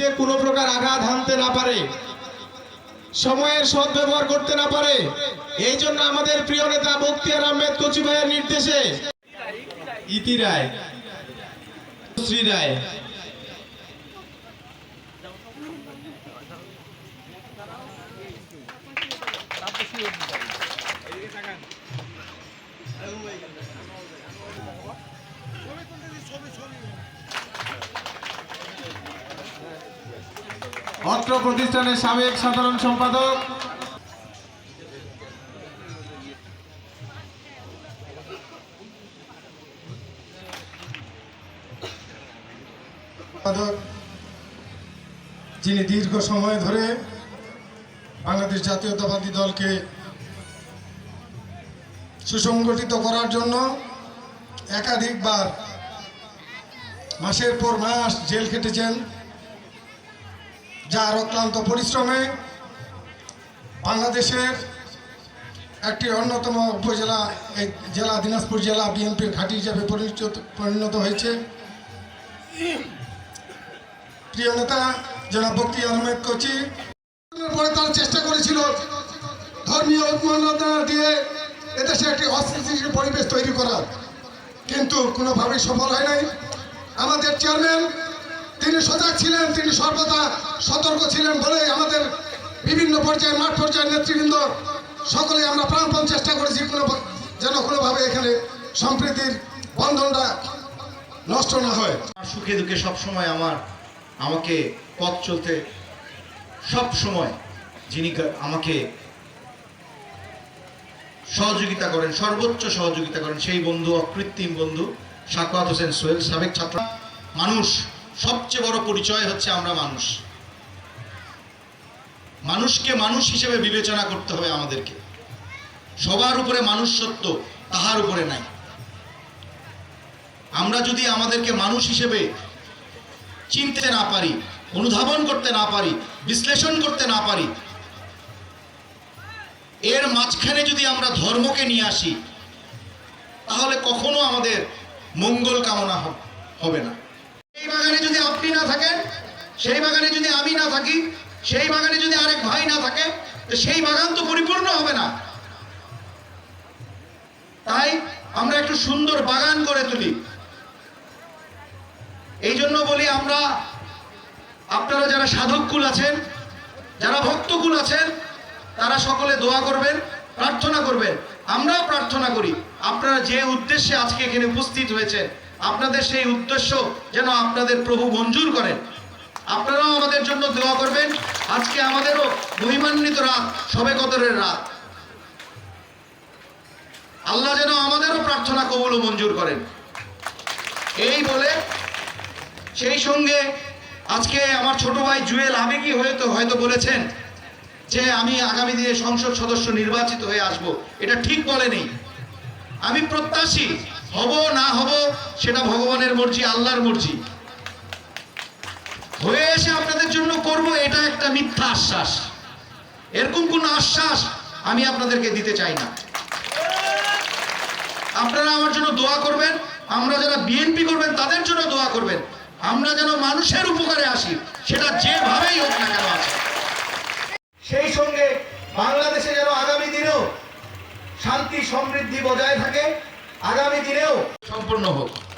ব্যক্তিত্বে কোনো প্রকার আঘাত হানতে না পারে, সময়ের সদ্ব্যবহার করতে না পারে, এই জন্য আমাদের প্রিয় নেতা বক্তিয়ার আহমেদ কচি ভাইয়ের নির্দেশে ইতি রায়, শ্রী রায়। অত্র প্রতিষ্ঠানের সাবেক সাধারণ সম্পাদক, যিনি দীর্ঘ সময় ধরে বাংলাদেশ জাতীয়তাবাদী দলকে সুসংগঠিত করার জন্য একাধিকবার মাসের পর মাস জেল খেটেছেন। যার অক্লান্ত পরিশ্রমে বাংলাদেশের একটি অন্যতম উপজেলা, এই জেলা, দিনাজপুর জেলা বিএনপির ঘাঁটি হিসাবে পরিচিত পরিণত হয়েছে। প্রিয় নেতা, জনাব বক্তি আহমেদ কচি। পরে তারা চেষ্টা করেছিল ধর্মীয় উন্মাদনা দিয়ে এদেশে একটি অস্থিতিশীল পরিবেশ তৈরি করার কিন্তু কোনোভাবেই সফল হয় নাই। আমাদের চেয়ারম্যান তিনি সজাগ ছিলেন, তিনি সর্বদা সতর্ক ছিলেন বলেই আমাদের বিভিন্ন পর্যায়ে মাঠ পর্যায়ের নেতৃবৃন্দ সকলে আমরা প্রাণপণ চেষ্টা করেছি কোনো যেন কোনোভাবে এখানে সম্প্রীতির বন্ধনটা নষ্ট না হয়। সুখে দুঃখে সব সময় আমার, আমাকে পথ চলতে সব সময় যিনি আমাকে সহযোগিতা করেন, সর্বোচ্চ সহযোগিতা করেন, সেই বন্ধু, অকৃত্রিম বন্ধু সাকাত হোসেন সোহেল, সাবেক ছাত্র, মানুষ। সবচেয়ে বড় পরিচয় হচ্ছে আমরা মানুষ। মানুষকে মানুষ হিসেবে বিবেচনা করতে হবে আমাদেরকে। সবার উপরে মানুষ সত্য, তাহার উপরে নাই। আমরা যদি আমাদেরকে মানুষ হিসেবে চিনতে না পারি, অনুধাবন করতে না পারি, বিশ্লেষণ করতে না পারি, এর মাঝখানে যদি আমরা ধর্মকে নিয়ে আসি, তাহলে কখনো আমাদের মঙ্গল কামনা হবে না। সেই বাগানে যদি আপনি না থাকেন, সেই বাগানে যদি আমি না থাকি, সেই বাগানে যদি আরেক ভাই না থাকে সেই বাগান তো পরিপূর্ণ হবে না। তাই আমরা একটু সুন্দর বাগান করে তুলি। এই জন্য বলি আমরা, আপনারা যারা সাধককুল আছেন, যারা ভক্তকুল আছেন, তারা সকলে দোয়া করবেন, প্রার্থনা করবেন। আমরাও প্রার্থনা করি। আপনারা যে উদ্দেশ্যে আজকে এখানে উপস্থিত হয়েছেন আপনাদের সেই উদ্দেশ্য যেন আপনাদের প্রভু মঞ্জুর করেন। আপনারাও আমাদের জন্য দোয়া করবেন। আজকে আমাদেরও মহিমান্বিত রাত, সবে কদরের রাত। আল্লাহ যেন আমাদেরও প্রার্থনা কবুল মঞ্জুর করেন। এই বলে সেই সঙ্গে আজকে আমার ছোট ভাই জুয়েল আবেগী হয়তো হয়তো বলেছেন যে আমি আগামী দিনে সংসদ সদস্য নির্বাচিত হয়ে আসব। এটা ঠিক বলেনি আমি প্রত্যাশী হব, না হব, সেটা ভগবানের মর্জি, আল্লাহর মর্জি। হয়ে এসে আপনাদের জন্য করব, এটা একটা মিথ্যা আশ্বাস। এরকম কোন আশ্বাস আমি আপনাদেরকে দিতে চাই না। আপনারা আমার জন্য দোয়া করবেন, আমরা যারা বিএনপি করবেন, তাদের জন্য দোয়া করবেন। আমরা যেন মানুষের উপকারে আসি, সেটা যেভাবেই হোক না কেন আছে। সেই সঙ্গে বাংলাদেশে যেন আগামী দিনেও শান্তি, সমৃদ্ধি বজায় থাকে আগামী দিনেও সম্পূর্ণ হোক।